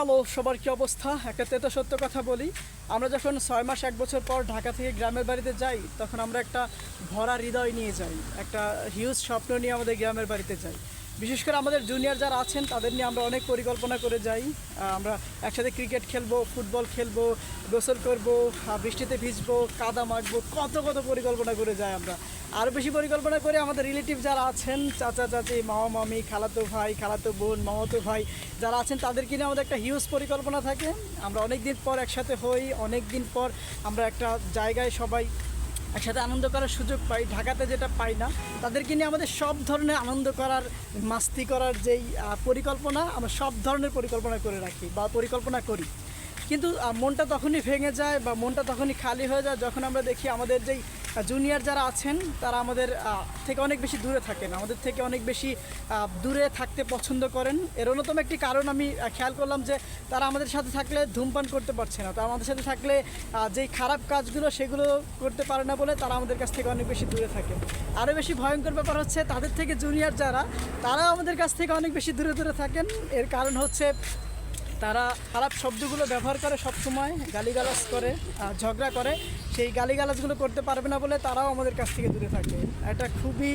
Hello সবার কি অবস্থা? একটা তেতো সত্য কথা বলি। আমরা যখন ছয় মাস, এক বছর পর ঢাকা থেকে গ্রামের বাড়িতে যাই, তখন আমরা একটা ভরা হৃদয় নিয়ে যাই। একটা হিউজ স্বপ্ন নিয়ে আমাদের গ্রামের বাড়িতে যাই। বিশেষ করে আমাদের জুনিয়র যারা আছেন, তাদের নিয়ে আমরা অনেক পরিকল্পনা করে যাই। আমরা একসাথে ক্রিকেট খেলব ফুটবল খেলব, গোসল করব বৃষ্টিতে ভিজবো, কাদা মাখবো, কত কত পরিকল্পনা করে যাই আমরা। আরও বেশি পরিকল্পনা করে আমাদের রিলেটিভ যারা আছেন, চাচা, চাচি, মামা, মামি, খালাতো ভাই, খালাতো বোন, মামাতো ভাই, যারা আছেন, তাদেরকে নিয়ে আমাদের একটা হিউজ পরিকল্পনা থাকে। আমরা অনেক দিন পর একসাথে হই অনেক দিন পর আমরা একটা জায়গায় সবাই একসাথে আনন্দ করার সুযোগ পাই, ঢাকাতে যেটা পাই না, তাদেরকে নিয়ে আমাদের সব ধরনের আনন্দ করার, মাস্তি করার যেই পরিকল্পনা, আমরা সব ধরনের পরিকল্পনা করে রাখি বা পরিকল্পনা করি। কিন্তু মনটা তখনই ভেঙে যায় বা মনটা তখনই খালি হয়ে যায় যখন আমরা দেখি আমাদের যেই জুনিয়র যারা আছেন, তারা আমাদের থেকে অনেক বেশি দূরে থাকেন। আমাদের থেকে অনেক বেশি দূরে থাকতে পছন্দ করেন। এর অন্যতম একটি কারণ আমি খেয়াল করলাম যে তারা আমাদের সাথে থাকলে ধূমপান করতে পারছে না। তারা আমাদের সাথে থাকলে যেই খারাপ কাজগুলো সেগুলো করতে পারে না বলে তারা আমাদের কাছ থেকে অনেক বেশি দূরে থাকে আরও বেশি ভয়ঙ্কর ব্যাপার হচ্ছে, তাদের থেকে জুনিয়র যারা তারা আমাদের কাছ থেকে অনেক বেশি দূরে দূরে থাকেন। এর কারণ হচ্ছে তারা খারাপ শব্দগুলো ব্যবহার করে সব সময় গালিগালাজ করে ঝগড়া করে। সেই গালিগালাজগুলো করতে পারবে না বলে তারাও আমাদের কাছ থেকে দূরে থাকে। এটা খুবই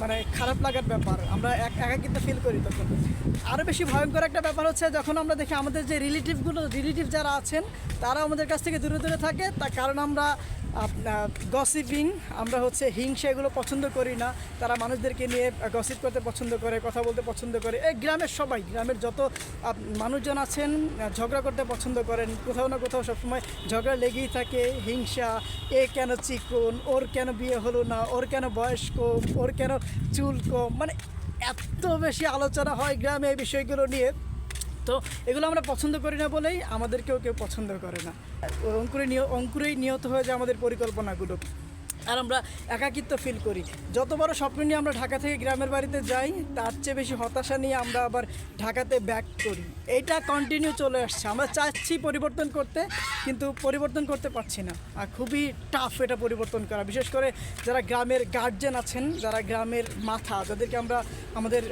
মানে খারাপ লাগার ব্যাপার। আমরা এক, একাকিত্ব ফিল করি তখন। আরও বেশি ভয়ঙ্কর একটা ব্যাপার হচ্ছে যখন আমরা দেখি আমাদের যে রিলেটিভগুলো রিলেটিভ যারা আছেন তারা আমাদের কাছ থেকে দূরে দূরে থাকে। তার কারণ আমরা গসিপিং আমরা হচ্ছে হিংসা এগুলো পছন্দ করি না। তারা মানুষদেরকে নিয়ে গসিপ করতে পছন্দ করে, কথা বলতে পছন্দ করে। এই গ্রামের সবাই, গ্রামের যত মানুষজন আছেন ঝগড়া করতে পছন্দ করেন। কোথাও না কোথাও সবসময় ঝগড়া লেগেই থাকে, হিংসা, এ কেন চিকন, ওর কেন বিয়ে হলো না, ওর কেন বয়স কম, ওর কেন চুল কম। মানে এত বেশি আলোচনা হয় গ্রামে এই বিষয়গুলো নিয়ে। তো এগুলো আমরা পছন্দ করি না বলেই আমাদেরকেও কেউ পছন্দ করে না। অঙ্কুরে নিয়, অঙ্কুরেই নিহত হয়ে যায় আমাদের পরিকল্পনাগুলো। আর আমরা একাকিত্ব ফিল করি। যত বড় স্বপ্ন নিয়ে আমরা ঢাকা থেকে গ্রামের বাড়িতে যাই, তার চেয়ে বেশি হতাশা নিয়ে আমরা আবার ঢাকাতে ব্যাক করি। এইটা কন্টিনিউ চলে আসছে। আমরা চাচ্ছি পরিবর্তন করতে, কিন্তু পরিবর্তন করতে পারছি না। আর খুবই টাফ এটা পরিবর্তন করা। বিশেষ করে যারা গ্রামের গার্জেন আছেন, যারা গ্রামের মাথা, যাদেরকে আমরা আমাদের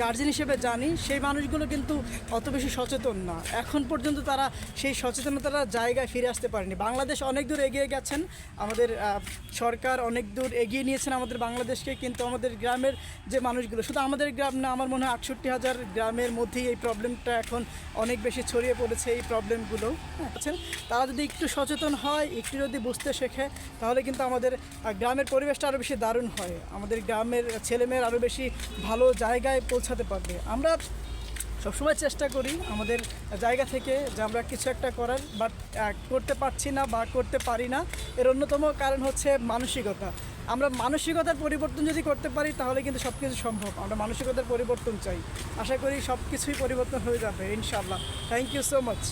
গার্জেন হিসেবে জানি, সেই মানুষগুলো কিন্তু অত বেশি সচেতন না। এখন পর্যন্ত তারা সেই সচেতনতার জায়গায় ফিরে আসতে পারেনি। বাংলাদেশ অনেক দূর এগিয়ে গেছেন। আমাদের সরকার অনেক দূর এগিয়ে নিয়েছেন আমাদের বাংলাদেশকে, কিন্তু আমাদের গ্রামের যে মানুষগুলো, শুধু আমাদের গ্রাম না, আমার মনে হয় আটষট্টি হাজার গ্রামের মধ্যেই এই প্রবলেমটা এখন অনেক বেশি ছড়িয়ে পড়েছে এই প্রবলেমগুলো আছেন। তারা যদি একটু সচেতন হয়, একটু যদি বুঝতে শেখে, তাহলে কিন্তু আমাদের গ্রামের পরিবেশটা আরও বেশি দারুণ হয়। আমাদের গ্রামের ছেলেমেয়ের আরও বেশি ভালো জায়গায় পৌঁছাতে পারবে। আমরা সবসময় চেষ্টা করি আমাদের জায়গা থেকে যে আমরা কিছু একটা করার বাট করতে পারছি না বা করতে পারি না। এর অন্যতম কারণ হচ্ছে মানসিকতা। আমরা মানসিকতার পরিবর্তন যদি করতে পারি, তাহলে কিন্তু সব কিছু সম্ভব। আমরা মানসিকতার পরিবর্তন চাই। আশা করি সব কিছুই পরিবর্তন হয়ে যাবে, ইনশাআল্লাহ। Thank you so much